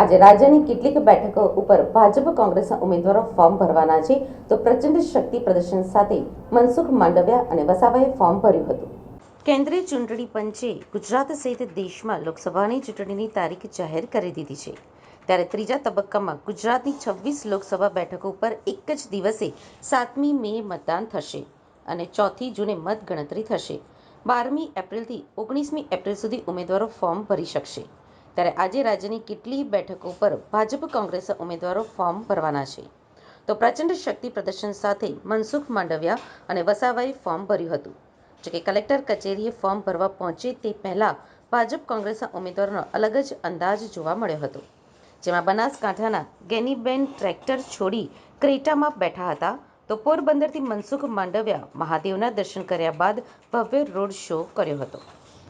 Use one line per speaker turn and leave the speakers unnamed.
આજે રાજ્યની કેટલીક બેઠકો ઉપર ભાજપ કોંગ્રેસના ઉમેદવારો ફોર્મ ભરવાના છે. તો પ્રચંડ શક્તિ પ્રદર્શન સાથે મનસુખ માંડવિયા અને વસાવાએ ફોર્મ ભર્યું હતું. કેન્દ્રીય ચૂંટણી પંચે ગુજરાત સહિત દેશમાં લોકસભાની ચૂંટણીની તારીખ જાહેર કરી દીધી છે. ત્યારે ત્રીજા તબક્કામાં ગુજરાતની છવ્વીસ લોકસભા બેઠકો ઉપર એક જ દિવસે સાતમી મે મતદાન થશે અને ચોથી જૂને મતગણતરી થશે. બારમી એપ્રિલથી ઓગણીસમી એપ્રિલ સુધી ઉમેદવારો ફોર્મ ભરી શકશે. ત્યારે આજે રાજ્યની કેટલીય બેઠકો પર ભાજપ કોંગ્રેસના ઉમેદવારો ફોર્મ ભરવાના છે. તો પ્રચંડ શક્તિ પ્રદર્શન સાથે મનસુખ માંડવિયા અને વસાવાએ ફોર્મ ભર્યું હતું. જોકે કલેક્ટર કચેરીએ ફોર્મ ભરવા પહોંચે તે પહેલાં ભાજપ કોંગ્રેસના ઉમેદવારોનો અલગ જ અંદાજ જોવા મળ્યો હતો. જેમાં બનાસકાંઠાના ગેનીબેન ટ્રેક્ટર છોડી ક્રેટામાં બેઠા હતા. તો પોરબંદરથી મનસુખ માંડવિયા મહાદેવના દર્શન કર્યા બાદ ભવ્ય રોડ શો કર્યો હતો.